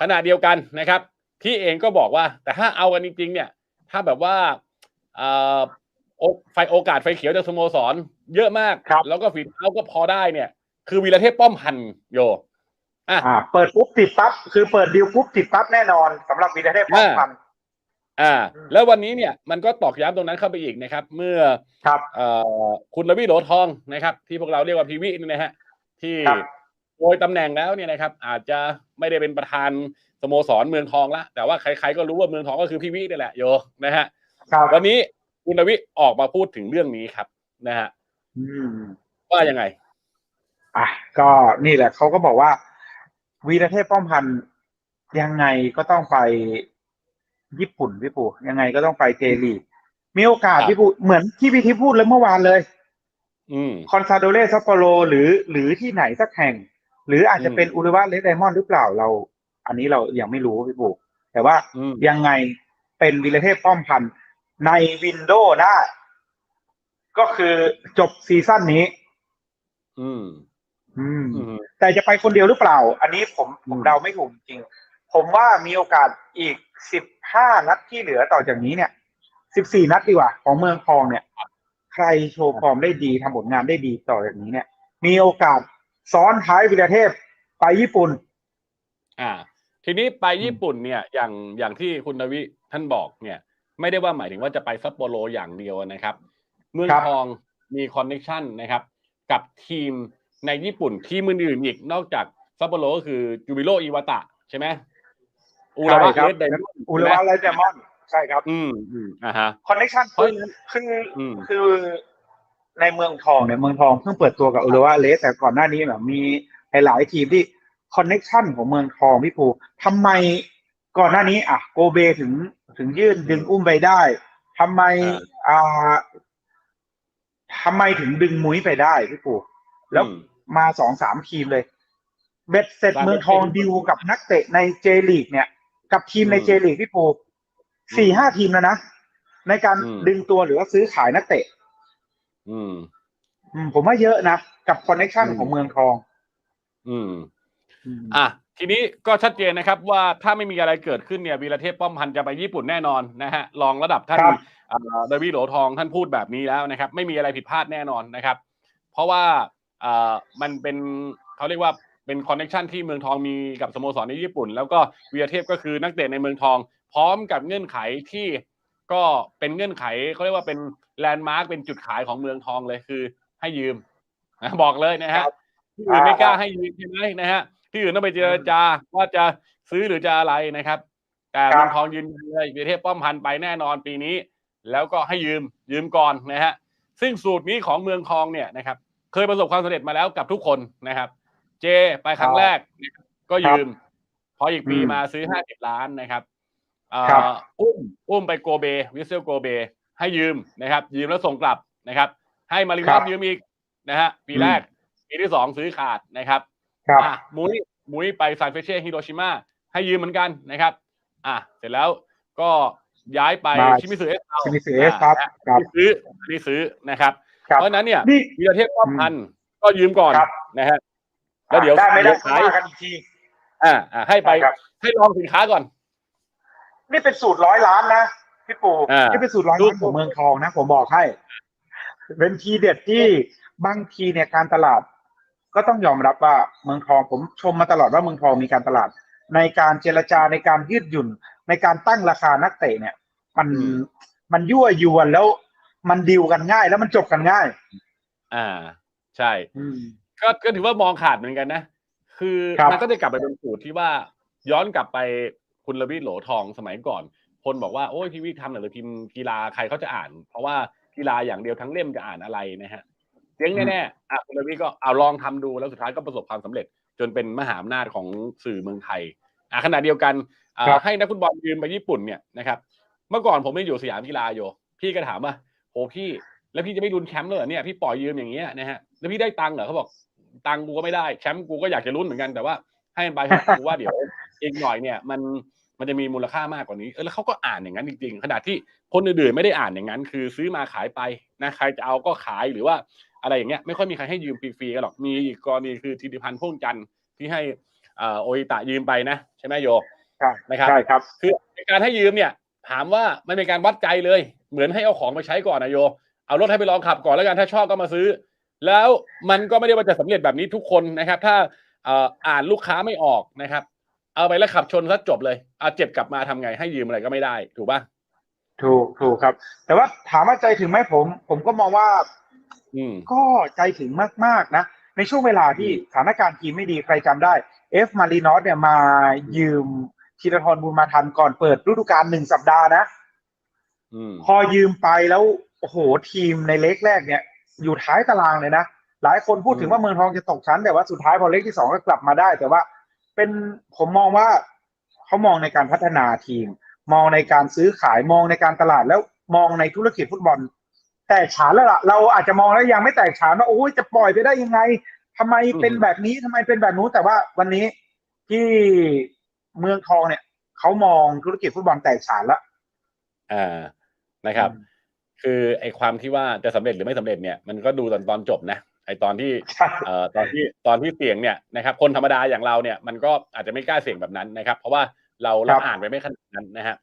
ขณะเดียวกันนะครับที่เองก็บอกว่า แต่ถ้าเอากันจริงๆเนี่ย ถ้าแบบว่าเอ่อโอไฟโอกาสไฟเขียวจากสโมสร เยอะมากครับแล้วก็ฝีเท้าก็พอได้เนี่ย คือวีรเทพป้อมพันธ์โยอะอ่าเปิดปุ๊บติดปั๊บคือเปิดดีลปุ๊บติดปั๊บแน่นอนสำหรับวีรเทพป้อมพันธ์อ่า แล้ววันนี้เนี่ยมันก็ตอกย้ำตรงนั้นเข้าไปอีกนะครับ เมื่อครับเอ่อคุณระวีโหลทองนะครับ ที่พวกเราเรียกว่าพีวินี่นะฮะที่ครับ โดยตำแหน่งแล้วเนี่ยนะครับ อาจจะไม่ได้เป็นประธานสโมสรเมืองทองละแต่ว่าใครๆก็รู้ว่าเมืองทองก็คือพีวินี่แหละโยนะฮะครับวันนี้คุณระวิออกมาพูดถึงเรื่องนี้ครับ นะฮะอืมว่ายังไง อะก็นี่แหละเขาก็บอกว่า วีรเทพป้อมพันธ์ยังไงก็ต้องไปญี่ปุ่นพี่ปูยังไงก็ต้องไปเจลีกมีโอกาสครับพี่ปูเหมือนที่พี่ทิพย์พูดเลยเมื่อวานเลยอืมคอนซาโดเลซัปโปโรหรือหรือที่ไหนสักแห่ง หรืออาจจะเป็นอืมอุรุวะเลสไดมอนด์หรือเปล่าเรา อันนี้เรายังไม่รู้พี่ปูแต่ว่าอืมยังไงเป็นวีรเทพป้อมพันธ์ในวินโดว์ได้ก็คือจบซีซั่นนี้อืมอืม อืม แต่จะไปคนเดียวหรือเปล่า อันนี้ผมผมอืมเดาไม่ถูกจริง ผมว่ามีโอกาสอีกสิบห้านัดที่เหลือต่อจากนี้เนี่ยสิบสี่นัดดีกว่า ของเมืองทองเนี่ย ใครโชว์ฟอร์มได้ดีทำผลงานได้ดีต่อจากนี้เนี่ย มีโอกาส ซ้อนท้ายวิรเทพไปญี่ปุ่น อ่า ทีนี้ไปญี่ปุ่นเนี่ย อย่างอย่างที่คุณนวิท่านบอกเนี่ย ไม่ได้ว่าหมายถึงว่าจะไปซัปโปโรอย่างเดียวนะครับ เมืองครับทองมีคอนเน t ชันนะครับ กับทีมในญี่ปุ่นทีมอื่นๆอีกนอกจากซัปโปโรก็คือจูบิโรอิวาตะใช่ไหมอูระวะใช่ครับเลสไดมอนด์อุลวาไลเดมอนใช่ครับ อืมอืมอ่าฮะคอนเนคชั่นเพราะคือฉะนั้นคืออืมคือ ในเมืองทองเนี่ยเมืองทองเพิ่งเปิดตัวกับอุลวาเลสแต่ก่อนหน้านี้แบบมีหลายๆทีมที่คอนเนคชั่นของเมืองทองพี่ภูทำไมก่อนหน้านี้ อะ โกเบถึงถึงยื่นดึงอุ้มไปได้ทำไมอ่าทำไมถึงดึงมุ้ยไปได้พี่ภูแล้วอืมมาสองสามทีมเลย เบ็ดเสร็จสามเมืองทองทีมดิวกับนักเตะในเจลีกเนี่ย กับทีมในอืมเจลีกพี่ปูสี่ห้าทีมแล้วนะ ในการอืมดึงตัวหรือว่าซื้อขายนักเตะ อืม อืม ผมว่าเยอะนะ กับคอนเนคชั่นอืมของเมืองทองอืมอืม อะทีนี้ก็ชัดเจนนะครับว่าถ้าไม่มีอะไรเกิดขึ้นเนี่ยวีรเทพป้อมพันธ์จะไปญี่ปุ่นแน่นอนนะฮะรองระดับท่านครับอ่าเดวิดโหลทองท่านพูดแบบนี้แล้วนะครับ ไม่มีอะไรผิดพลาดแน่นอนนะครับ เพราะว่าอ่ามันเป็นเขาเรียกว่าเป็นคอนเนคชันที่เมืองทองมีกับสโมสรในญี่ปุ่น แล้วก็วีรเทพก็คือนักเตะในเมืองทอง พร้อมกับเงื่อนไขที่ ก็เป็นเงื่อนไขเขาเรียกว่าเป็นแลนด์มาร์กเป็นจุดขายของเมืองทองเลยคือ ให้ยืมนะบอกเลยนะฮะครับที่อื่นไม่กล้าให้ยืมใช่ไหมนะฮะที่อื่นต้องไปเจรจาว่าจะซื้อหรือจะอะไรนะครับ แต่ครับเมืองทองยืนยันเลยวีรเทพป้อมพันธ์ไปแน่นอนปีนี้ แล้วก็ให้ยืมยืมก่อนนะฮะซึ่งสูตรนี้ของเมืองทองเนี่ยนะครับ เคยประสบความสำเร็จมาแล้วกับทุกคนนะครับ เจไปครั้งแรกนะครับก็ยืม พออีกปีอืมมาซื้อห้าสิบล้านนะครับเอ่อครับ อุ้มอุ้มไปโกเบวิสเซลโกเบให้ยืมนะครับ ยืมแล้วส่งกลับนะครับ ให้มาริครัมาบยืมอีกนะฮะปีแรกปีที่สองซื้อขาดนะครับครับอะมุ้ยมุ้ยไปซานเฟเช่ฮิโรชิมาให้ยืมเหมือนกันนะครับ อะเสร็จแล้วก็ย้ายไปมาชิมิสึเอสชิมิสึเอสครับครับที่ซื้อที่ซื้อนะครับครับเพราะฉะนั้นเนี่ยนี่วีรเทพป้อมพันธ์ก็ยืมก่อนครับนะฮะแล้วเดี๋ยวได้ไม่ได้เดี๋ยวค่อยขายว่ากันอีกทีอ่าอ่าให้ไปครับให้ลองสินค้าก่อน นี่เป็นสูตรร้อยล้านนะพี่ปูอ่านี่เป็นสูตรร้อยล้านของเมืองทองนะผมบอกให้ เป็นทีเด็ดที่บางทีเนี่ยการตลาด ก็ต้องยอมรับว่าเมืองทองผมชมมาตลอดว่าเมืองทองมีการตลาด ในการเจรจาในการยืดหยุ่น ในการตั้งราคานักเตะเนี่ย มันอืมมันยั่วยวนแล้วมันดิวกันง่าย แล้วมันจบกันง่าย อ่า ใช่อืมก็ก็ถือว่ามองขาดเหมือนกันนะ คือครับมันก็จะกลับไปเป็นสูตรที่ว่าย้อนกลับไป คุณระวิดโหลทองสมัยก่อน คนบอกว่าโอ้ยพี่วิทย์ทำหนังสือพิมพ์กีฬาใครเขาจะอ่าน เพราะว่ากีฬาอย่างเดียวทั้งเล่มจะอ่านอะไรนะฮะเจ๊งแน่ๆอะคุณระวิดก็เอาลองทำดูแล้วสุดท้ายก็ประสบความสำเร็จ จนเป็นมหาอำนาจของสื่อเมืองไทยอะขณะเดียวกันอ่าครับให้นักฟุตบอลยืมไปญี่ปุ่นเนี่ยนะครับเมื่อก่อนผมไม่อยู่สยามกีฬาอยู่พี่ก็ถามว่าโอ้พี่ แล้วพี่จะไม่รุนแชมป์เลยเหรอเนี่ยพี่ปล่อยยืมอย่างเงี้ยนะฮะแล้วพี่ได้ตังค์เหรอเขาบอกตังค์กูก็ไม่ได้แชมป์กูก็อยากจะลุ้นเหมือนกันแต่ว่าให้มันไปเถอะกูว่าเดี๋ยว อีกหน่อยเนี่ยมันมันจะมีมูลค่ามากกว่านี้เออแล้วเขาก็อ่านอย่างนั้นจริงๆขณะที่คนอื่นๆไม่ได้อ่านอย่างนั้น คือซื้อมาขายไปนะใครจะเอาก็ขายหรือว่าอะไรอย่างเงี้ยไม่ค่อยมีใครให้ยืมฟรีๆกันหรอกมีอีกกรณีคือธิติพันธ์พ่วงจันทร์ที่ให้เอ่อโออิตะยืมไปนะใช่ไหมโยใช่นะครับใช่ครับ คือการให้ยืมเนี่ย ถามว่ามันเป็นการวัดใจเลย เหมือนให้เอาของมาใช้ก่อนนะโย เอารถให้ไปลองขับก่อนแล้วกันถ้าชอบก็มาซื้อ แล้วมันก็ไม่ได้ว่าจะสำเร็จแบบนี้ทุกคนนะครับ ถ้าเอ่ออ่านลูกค้าไม่ออกนะครับ เอาไปแล้วขับชนซะจบเลยเอาเจ็บกลับมาทำไงให้ยืมอะไรก็ไม่ได้ ถูกป่ะถูกถูกครับ แต่ว่าถามว่าใจถึงไหมผม ผมก็มองว่า อืมก็ใจถึงมากๆนะในช่วงเวลาที่สถานการณ์ทีมไม่ดีใครจำได้เอฟมารีนอสเนี่ยมายืมธีรทรบุญมาทันก่อนเปิดฤดูกาลหนึ่งสัปดาห์นะอืมพอยืมไปแล้วโอ้โหทีมในเล็กแรกเนี่ย อยู่ท้ายตารางเลยนะหลายคนพูดถึงว่าเมืองทองจะตกชั้นแต่ว่าสุดท้ายพอเล็กที่สองก็กลับมาได้ แต่ว่า เป็นผมมองว่าเขามองในการพัฒนาทีม มองในการซื้อขายมองในการตลาดแล้วมองในธุรกิจฟุตบอล แตกฉานแล้วล่ะ เราอาจจะมองแล้วยังไม่แตกฉานว่าโอ้ยจะปล่อยไปได้ยังไงทำไมเป็นแบบนี้ทำไมเป็นแบบนู้นแต่ว่าวันนี้ที่เมืองทองเนี่ยเขามองธุรกิจฟุตบอลแตกฉานแล้วอ่านะครับ คือไอความที่ว่าจะสำเร็จหรือไม่สำเร็จเนี่ยมันก็ดูตอนตอนจบนะ ไอตอนที่ใช่เอ่อตอนที่ตอนที่เสี่ยงเนี่ยนะครับคนธรรมดาอย่างเราเนี่ยมันก็อาจจะไม่กล้าเสี่ยงแบบนั้นนะครับ เพราะว่าเราเราอ่านไปไม่ขนาดนั้นนะฮะ